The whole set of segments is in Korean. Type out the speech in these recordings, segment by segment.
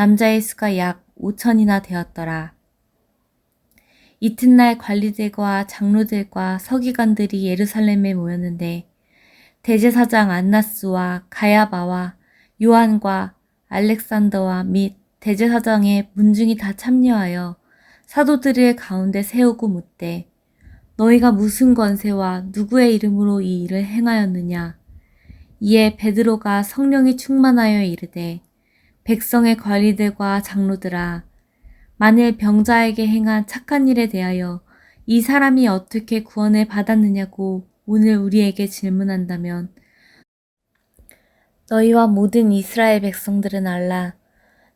남자의 수가 약 5천이나 되었더라. 이튿날 관리들과 장로들과 서기관들이 예루살렘에 모였는데 대제사장 안나스와 가야바와 요한과 알렉산더와 및 대제사장의 문중이 다 참여하여 사도들의 가운데 세우고 묻되 너희가 무슨 권세와 누구의 이름으로 이 일을 행하였느냐 이에 베드로가 성령이 충만하여 이르되 백성의 관리들과 장로들아 만일 병자에게 행한 착한 일에 대하여 이 사람이 어떻게 구원을 받았느냐고 오늘 우리에게 질문한다면 너희와 모든 이스라엘 백성들은 알라.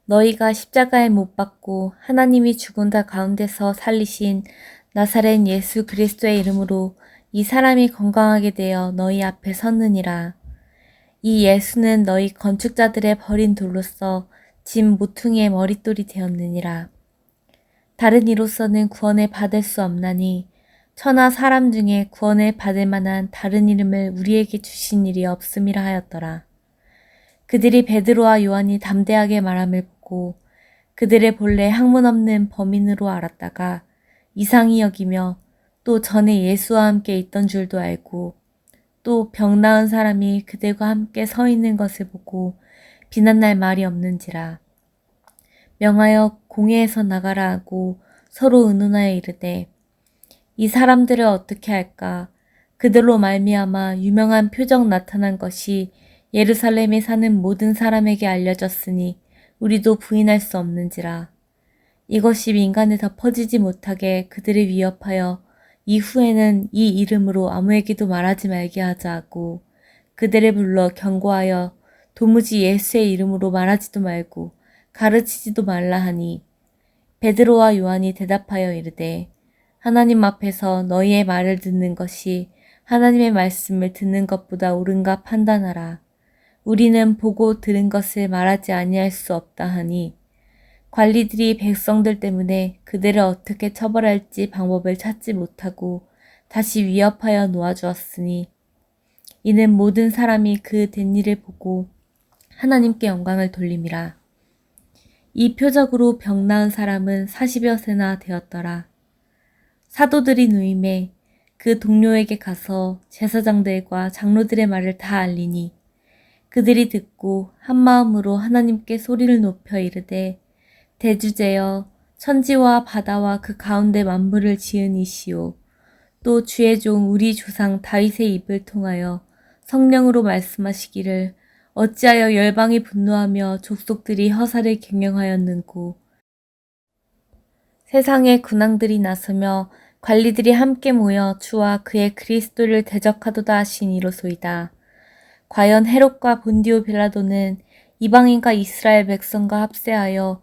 너희가 십자가에 못 박고 하나님이 죽은 자 가운데서 살리신 나사렛 예수 그리스도의 이름으로 이 사람이 건강하게 되어 너희 앞에 섰느니라. 이 예수는 너희 건축자들의 버린 돌로서 짐 모퉁이의 머릿돌이 되었느니라. 다른 이로서는 구원을 받을 수 없나니 천하 사람 중에 구원을 받을 만한 다른 이름을 우리에게 주신 일이 없음이라 하였더라. 그들이 베드로와 요한이 담대하게 말함을 보고 그들의 본래 학문 없는 범인으로 알았다가 이상히 여기며 또 전에 예수와 함께 있던 줄도 알고 또 병 나은 사람이 그들과 함께 서 있는 것을 보고 비난날 말이 없는지라 명하여 공회에서 나가라 하고 서로 의논하여 이르되 이 사람들을 어떻게 할까 그들로 말미암아 유명한 표적 나타난 것이 예루살렘에 사는 모든 사람에게 알려졌으니 우리도 부인할 수 없는지라. 이것이 민간에 더 퍼지지 못하게 그들을 위협하여 이후에는 이 이름으로 아무에게도 말하지 말게 하자 하고 그들을 불러 경고하여 도무지 예수의 이름으로 말하지도 말고 가르치지도 말라 하니 베드로와 요한이 대답하여 이르되 하나님 앞에서 너희의 말을 듣는 것이 하나님의 말씀을 듣는 것보다 옳은가 판단하라. 우리는 보고 들은 것을 말하지 아니할 수 없다 하니 관리들이 백성들 때문에 그들을 어떻게 처벌할지 방법을 찾지 못하고 다시 위협하여 놓아주었으니 이는 모든 사람이 그 된 일을 보고 하나님께 영광을 돌림이라. 이 표적으로 병 나은 사람은 40여 세나 되었더라. 사도들이 누임에 그 동료에게 가서 제사장들과 장로들의 말을 다 알리니 그들이 듣고 한 마음으로 하나님께 소리를 높여 이르되 대주제여 천지와 바다와 그 가운데 만물을 지은 이시오 또 주의 종 우리 조상 다윗의 입을 통하여 성령으로 말씀하시기를 어찌하여 열방이 분노하며 족속들이 허사를 경영하였는고 세상의 군왕들이 나서며 관리들이 함께 모여 주와 그의 그리스도를 대적하도다 하신 이로소이다. 과연 헤롯과 본디오 빌라도는 이방인과 이스라엘 백성과 합세하여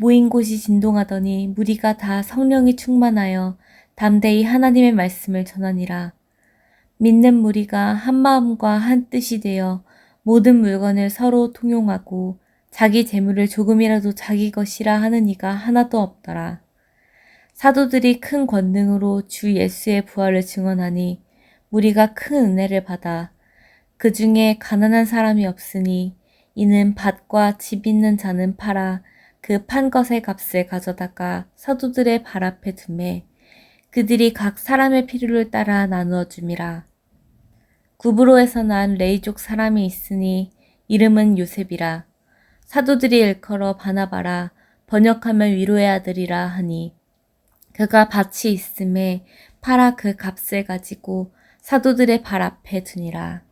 모인 곳이 진동하더니 무리가 다 성령이 충만하여 담대히 하나님의 말씀을 전하니라. 믿는 무리가 한 마음과 한 뜻이 되어 모든 물건을 서로 통용하고 자기 재물을 조금이라도 자기 것이라 하는 이가 하나도 없더라. 사도들이 큰 권능으로 주 예수의 부활을 증언하니 우리가 큰 은혜를 받아 그 중에 가난한 사람이 없으니 이는 밭과 집 있는 자는 팔아 그 판 것의 값을 가져다가 사도들의 발 앞에 두매 그들이 각 사람의 필요를 따라 나누어 줌이라. 구브로에서 난 레이족 사람이 있으니 이름은 요셉이라. 사도들이 일컬어 바나바라 번역하면 위로의 아들이라 하니 그가 밭이 있음에 팔아 그 값을 가지고 사도들의 발 앞에 두니라.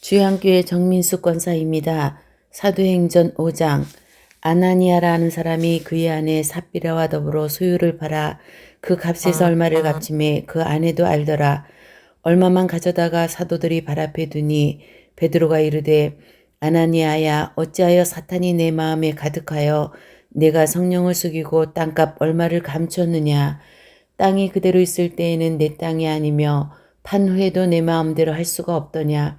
주양교회 정민숙 권사입니다. 사도행전 5장 아나니아라는 사람이 그의 아내 삽비라와 더불어 소유를 팔아 그 값에서 얼마를 갚침에 그 아내도 알더라. 얼마만 가져다가 사도들이 발 앞에 두니 베드로가 이르되 아나니아야 어찌하여 사탄이 내 마음에 가득하여 내가 성령을 속이고 땅값 얼마를 감췄느냐 땅이 그대로 있을 때에는 내 땅이 아니며 판 후에도 내 마음대로 할 수가 없더냐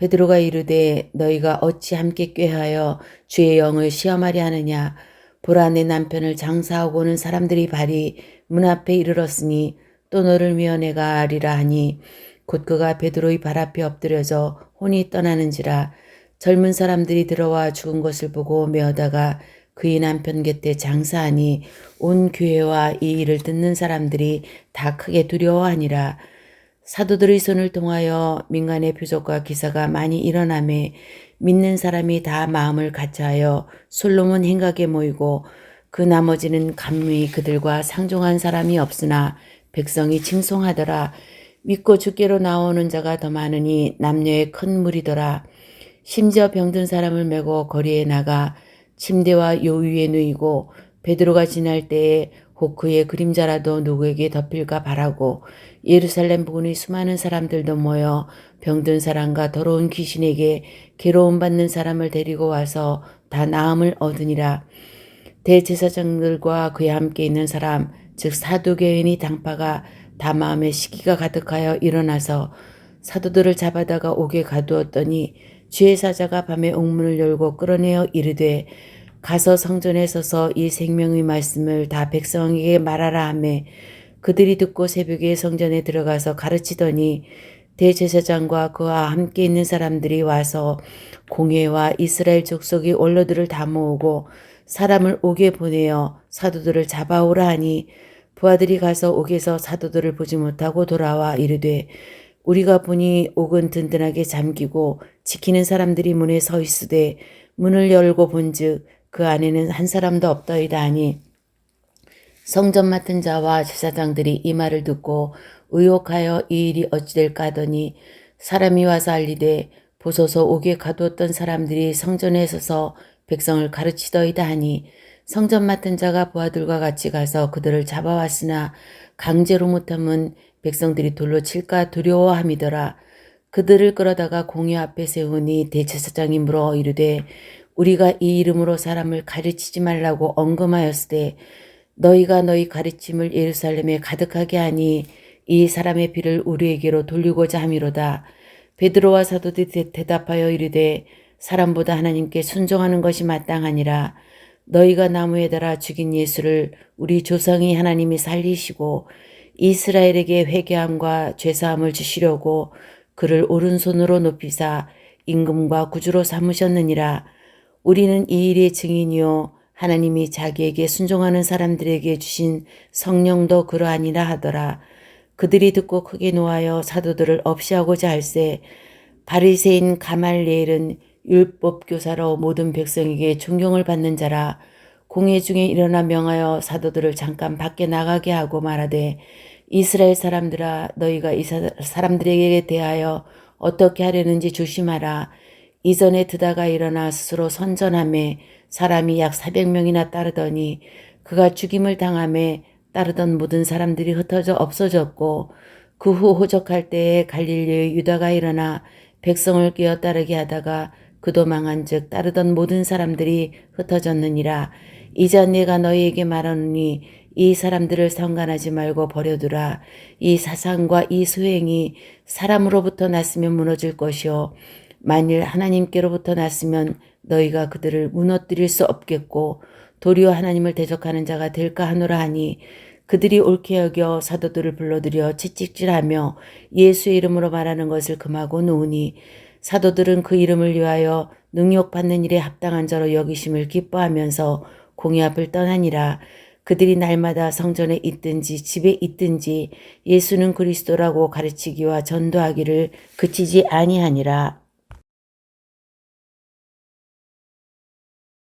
베드로가 이르되 너희가 어찌 함께 꾀하여 주의 영을 시험하려 하느냐 보라 내 남편을 장사하고 오는 사람들이 발이 문 앞에 이르렀으니 또 너를 위하여 내가 아리라 하니 곧 그가 베드로의 발 앞에 엎드려져 혼이 떠나는지라 젊은 사람들이 들어와 죽은 것을 보고 메어다가 그의 남편 곁에 장사하니 온 교회와 이 일을 듣는 사람들이 다 크게 두려워하니라. 사도들의 손을 통하여 민간의 표적과 기사가 많이 일어나매 믿는 사람이 다 마음을 같이하여 솔로몬 행각에 모이고 그 나머지는 감무히 그들과 상종한 사람이 없으나 백성이 칭송하더라. 믿고 주께로 나오는 자가 더 많으니 남녀의 큰 무리더라. 심지어 병든 사람을 메고 거리에 나가 침대와 요 위에 누이고 베드로가 지날 때에 혹 그의 그림자라도 누구에게 덮일까 바라고 예루살렘 부근의 수많은 사람들도 모여 병든 사람과 더러운 귀신에게 괴로움 받는 사람을 데리고 와서 다 나음을 얻으니라. 대제사장들과 그와 함께 있는 사람 즉 사두개인이 당파가 다 마음에 시기가 가득하여 일어나서 사도들을 잡아다가 옥에 가두었더니 주의 사자가 밤에 옥문을 열고 끌어내어 이르되 가서 성전에 서서 이 생명의 말씀을 다 백성에게 말하라 하매 그들이 듣고 새벽에 성전에 들어가서 가르치더니 대제사장과 그와 함께 있는 사람들이 와서 공회와 이스라엘 족속의 원로들을 다 모으고 사람을 옥에 보내어 사도들을 잡아오라 하니 부하들이 가서 옥에서 사도들을 보지 못하고 돌아와 이르되 우리가 보니 옥은 든든하게 잠기고 지키는 사람들이 문에 서 있으되 문을 열고 본즉 그 안에는 한 사람도 없더이다 하니 성전 맡은 자와 제사장들이 이 말을 듣고 의혹하여 이 일이 어찌될까 하더니 사람이 와서 알리되 보소서 옥에 가두었던 사람들이 성전에 서서 백성을 가르치더이다 하니 성전 맡은 자가 부하들과 같이 가서 그들을 잡아왔으나 강제로 못하면 백성들이 돌로 칠까 두려워함이더라. 그들을 끌어다가 공회 앞에 세우니 대제사장이 물어 이르되 우리가 이 이름으로 사람을 가르치지 말라고 언금하였으되 너희가 너희 가르침을 예루살렘에 가득하게 하니 이 사람의 비를 우리에게로 돌리고자 함이로다. 베드로와 사도들이 대답하여 이르되 사람보다 하나님께 순종하는 것이 마땅하니라. 너희가 나무에 달아 죽인 예수를 우리 조상이 하나님이 살리시고 이스라엘에게 회개함과 죄사함을 주시려고 그를 오른손으로 높이사 임금과 구주로 삼으셨느니라. 우리는 이 일의 증인이요. 하나님이 자기에게 순종하는 사람들에게 주신 성령도 그러하니라 하더라. 그들이 듣고 크게 노하여 사도들을 없이하고자 할세 바리새인 가말리엘은 율법 교사로 모든 백성에게 존경을 받는 자라. 공회 중에 일어나 명하여 사도들을 잠깐 밖에 나가게 하고 말하되 이스라엘 사람들아 너희가 이 사람들에게 대하여 어떻게 하려는지 조심하라 이전에 드다가 일어나 스스로 선전함에 사람이 약 400명이나 따르더니 그가 죽임을 당함에 따르던 모든 사람들이 흩어져 없어졌고 그 후 호적할 때에 갈릴리의 유다가 일어나 백성을 끼어 따르게 하다가 그도 망한 즉 따르던 모든 사람들이 흩어졌느니라. 이제 내가 너희에게 말하노니 이 사람들을 상관하지 말고 버려두라. 이 사상과 이 수행이 사람으로부터 났으면 무너질 것이요 만일 하나님께로부터 났으면 너희가 그들을 무너뜨릴 수 없겠고 도리어 하나님을 대적하는 자가 될까 하노라 하니 그들이 옳게 여겨 사도들을 불러들여 채찍질하며 예수의 이름으로 말하는 것을 금하고 놓으니 사도들은 그 이름을 위하여 능욕받는 일에 합당한 자로 여기심을 기뻐하면서 공의 앞을 떠나니라. 그들이 날마다 성전에 있든지 집에 있든지 예수는 그리스도라고 가르치기와 전도하기를 그치지 아니하니라